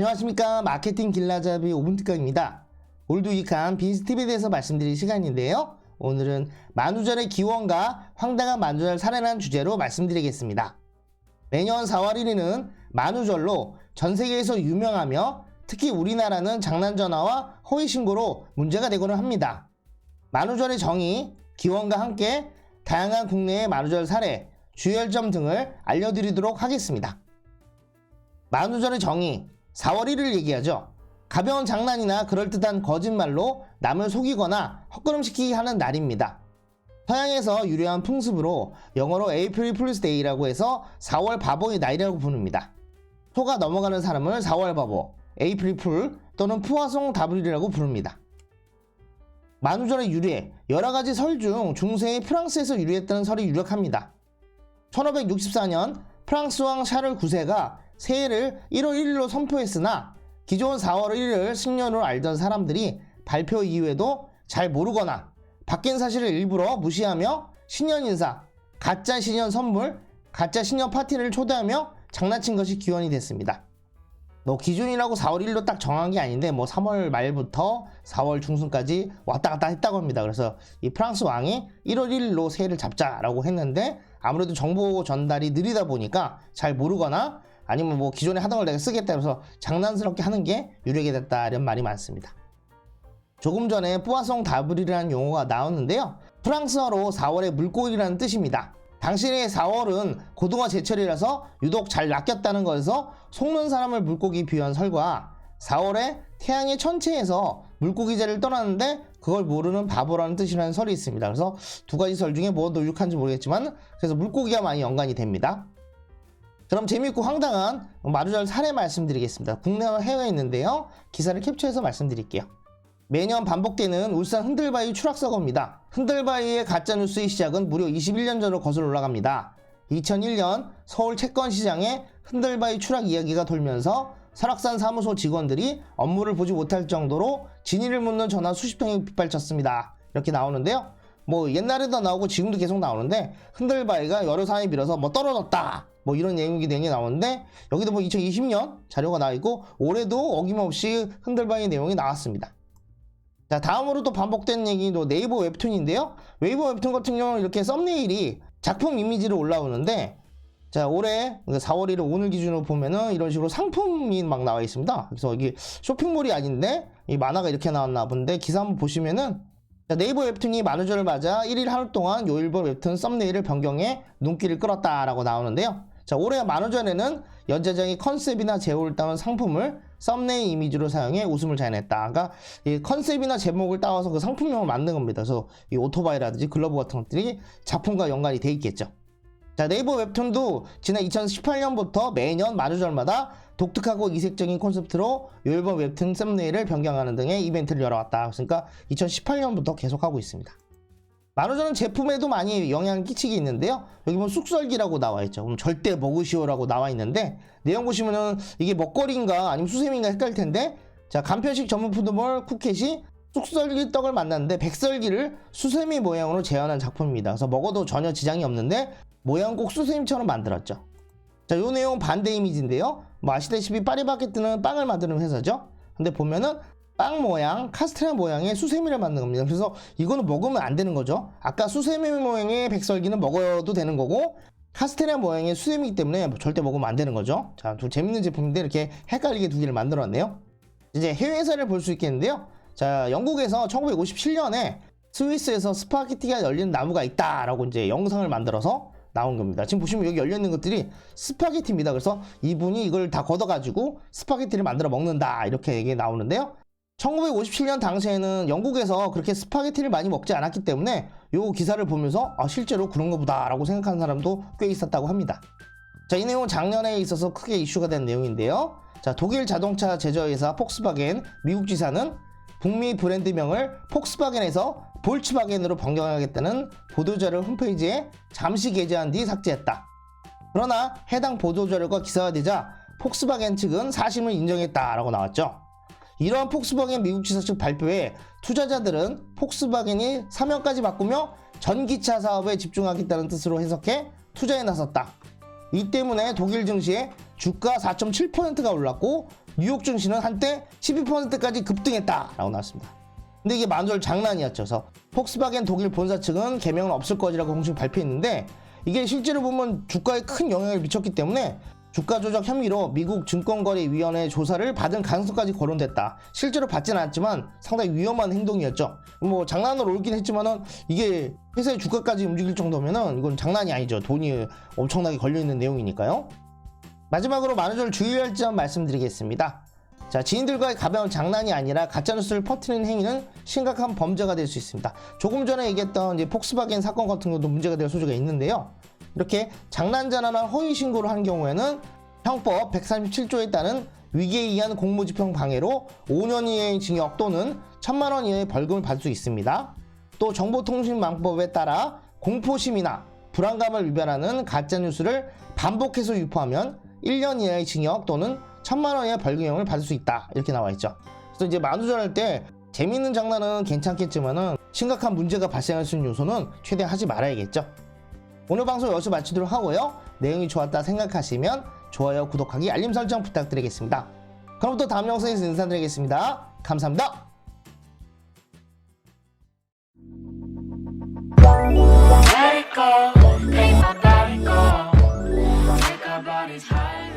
안녕하십니까 마케팅 길라잡이 5분 특강입니다. 오늘도 유익한 비즈팁에 대해서 말씀드릴 시간인데요. 오늘은 만우절의 기원과 황당한 만우절 사례라는 주제로 말씀드리겠습니다. 매년 4월 1일은 만우절로 전 세계에서 유명하며 특히 우리나라는 장난 전화와 허위 신고로 문제가 되고는 합니다. 만우절의 정의, 기원과 함께 다양한 국내의 만우절 사례, 주열점 등을 알려드리도록 하겠습니다. 만우절의 정의, 4월 1일 얘기하죠. 가벼운 장난이나 그럴듯한 거짓말로 남을 속이거나 헛걸음시키게 하는 날입니다. 서양에서 유래한 풍습으로 영어로 에이프릴 풀스 데이라고 해서 4월 바보의 날이라고 부릅니다. 소가 넘어가는 사람을 4월 바보, 에이프릴 풀 또는 푸아송 다브릴이라고 부릅니다. 만우절의 유래, 여러 가지 설 중 중세의 프랑스에서 유래했다는 설이 유력합니다. 1564년 프랑스 왕 샤를 9세가 새해를 1월 1일로 선포했으나 기존 4월 1일을 신년으로 알던 사람들이 발표 이후에도 잘 모르거나 바뀐 사실을 일부러 무시하며 신년 인사, 가짜 신년 선물, 가짜 신년 파티를 초대하며 장난친 것이 기원이 됐습니다. 뭐 기준이라고 4월 1일로 딱 정한 게 아닌데 뭐 3월 말부터 4월 중순까지 왔다 갔다 했다고 합니다. 그래서 이 프랑스 왕이 1월 1일로 새해를 잡자라고 했는데 아무래도 정보 전달이 느리다 보니까 잘 모르거나 아니면 뭐 기존에 하던 걸 내가 쓰겠다 해서 장난스럽게 하는 게 유력이 됐다 이런 말이 많습니다. 조금 전에 뿌아송 다브리라는 용어가 나왔는데요. 프랑스어로 4월의 물고기라는 뜻입니다. 당신의 4월은 고등어 제철이라서 유독 잘 낚였다는 것에서 속는 사람을 물고기 비유한 설과 4월에 태양의 천체에서 물고기제를 떠났는데 그걸 모르는 바보라는 뜻이라는 설이 있습니다. 그래서 두 가지 설 중에 뭐가 더 유익한지 모르겠지만 그래서 물고기가 많이 연관이 됩니다. 그럼 재미있고 황당한 마루절 사례 말씀드리겠습니다. 국내와 해외에 있는데요. 기사를 캡처해서 말씀드릴게요. 매년 반복되는 울산 흔들바위 추락사고입니다. 흔들바위의 가짜뉴스의 시작은 무려 21년 전으로 거슬러 올라갑니다. 2001년 서울 채권시장에 흔들바위 추락 이야기가 돌면서 설악산 사무소 직원들이 업무를 보지 못할 정도로 진위를 묻는 전화 수십 통이 빗발쳤습니다. 이렇게 나오는데요. 뭐 옛날에도 나오고 지금도 계속 나오는데 흔들바위가 여러 사람이 밀어서 뭐 떨어졌다 뭐 이런 내용이 내용이 나오는데 여기도 뭐 2020년 자료가 나와 있고 올해도 어김없이 흔들바위 내용이 나왔습니다. 자 다음으로 또 반복된 얘기도 네이버 웹툰인데요. 네이버 웹툰 같은 경우는 이렇게 썸네일이 작품 이미지로 올라오는데 자 올해 4월 1일 오늘 기준으로 보면은 이런 식으로 상품이 막 나와 있습니다. 그래서 이게 쇼핑몰이 아닌데 이 만화가 이렇게 나왔나 본데 기사 한번 보시면은 자, 네이버 웹툰이 만우절을 맞아 1일 하루 동안 요일본 웹툰 썸네일을 변경해 눈길을 끌었다라고 나오는데요. 자, 올해 만우절에는 연재장이 컨셉이나 제목을 따온 상품을 썸네일 이미지로 사용해 웃음을 자아냈다. 그러니까 이 컨셉이나 제목을 따와서 그 상품명을 만든 겁니다. 그래서 이 오토바이라든지 글러브 같은 것들이 작품과 연관이 돼 있겠죠. 자, 네이버 웹툰도 지난 2018년부터 매년 만우절마다 독특하고 이색적인 콘셉트로 요일본 웹툰 썸네일을 변경하는 등의 이벤트를 열어왔다. 그러니까 2018년부터 계속하고 있습니다. 만우절은 제품에도 많이 영향을 끼치게 있는데요. 여기 보면 쑥썰기라고 나와 있죠. 그럼 절대 먹으시오라고 나와 있는데 내용 보시면은 이게 먹거리인가 아니면 수세미인가 헷갈릴 텐데 자 간편식 전문 푸드몰 쿠켓이 쑥썰기 떡을 만났는데 백설기를 수세미 모양으로 재현한 작품입니다. 그래서 먹어도 전혀 지장이 없는데 모양 꼭 수세미처럼 만들었죠. 자, 요 내용 반대 이미지인데요. 뭐 아시다시피 파리바게뜨는 빵을 만드는 회사죠. 근데 보면은 빵 모양, 카스테라 모양의 수세미를 만든 겁니다. 그래서 이거는 먹으면 안 되는 거죠. 아까 수세미 모양의 백설기는 먹어도 되는 거고 카스테라 모양의 수세미이기 때문에 절대 먹으면 안 되는 거죠. 자, 두 재밌는 제품인데 이렇게 헷갈리게 두 개를 만들었네요. 이제 해외 사를 볼 수 있겠는데요. 자, 영국에서 1957년에 스위스에서 스파게티가 열리는 나무가 있다라고 이제 영상을 만들어서 나온 겁니다. 지금 보시면 여기 열려 있는 것들이 스파게티입니다. 그래서 이분이 이걸 다 걷어가지고 스파게티를 만들어 먹는다 이렇게 얘기 나오는데요. 1957년 당시에는 영국에서 그렇게 스파게티를 많이 먹지 않았기 때문에 이 기사를 보면서 아, 실제로 그런가 보다라고 생각하는 사람도 꽤 있었다고 합니다. 자, 이 내용은 작년에 있어서 크게 이슈가 된 내용인데요. 자, 독일 자동차 제조회사 폭스바겐 미국 지사는 북미 브랜드명을 폭스바겐에서 볼츠바겐으로 변경하겠다는 보도자료 홈페이지에 잠시 게재한 뒤 삭제했다. 그러나 해당 보도자료가 기사화되자 폭스바겐 측은 사실을 인정했다라고 나왔죠. 이러한 폭스바겐 미국 지사 측 발표에 투자자들은 폭스바겐이 사명까지 바꾸며 전기차 사업에 집중하겠다는 뜻으로 해석해 투자에 나섰다. 이 때문에 독일 증시의 주가 4.7%가 올랐고 뉴욕 증시는 한때 12%까지 급등했다라고 나왔습니다. 근데 이게 만절 장난이었죠. 그래서 폭스바겐 독일 본사 측은 개명은 없을 것이라고 공식 발표했는데 이게 실제로 보면 주가에 큰 영향을 미쳤기 때문에 주가 조작 혐의로 미국 증권거래위원회 조사를 받은 가능성까지 거론됐다. 실제로 받지는 않았지만 상당히 위험한 행동이었죠. 뭐 장난으로 올긴 했지만은 이게 회사의 주가까지 움직일 정도면은 이건 장난이 아니죠. 돈이 엄청나게 걸려 있는 내용이니까요. 마지막으로 만우절 주의할 점 말씀드리겠습니다. 자, 지인들과의 가벼운 장난이 아니라 가짜뉴스를 퍼뜨리는 행위는 심각한 범죄가 될 수 있습니다. 조금 전에 얘기했던 이제 폭스바겐 사건 같은 것도 문제가 될 소지가 있는데요. 이렇게 장난 전화나 허위 신고를 한 경우에는 형법 137조에 따른 위기에 의한 공무집행 방해로 5년 이하의 징역 또는 1천만 원 이하의 벌금을 받을 수 있습니다. 또 정보통신망법에 따라 공포심이나 불안감을 유발하는 가짜뉴스를 반복해서 유포하면 1년 이하의 징역 또는 1 천만 원의 벌금형을 받을 수 있다 이렇게 나와 있죠. 그래서 이제 만우절할 때 재밌는 장난은 괜찮겠지만은 심각한 문제가 발생할 수 있는 요소는 최대하지 말아야겠죠. 오늘 방송 여기서 마치도록 하고요. 내용이 좋았다 생각하시면 좋아요, 구독하기, 알림 설정 부탁드리겠습니다. 그럼 또 다음 영상에서 인사드리겠습니다. 감사합니다. Let it go, make my body go. Take our bodies high.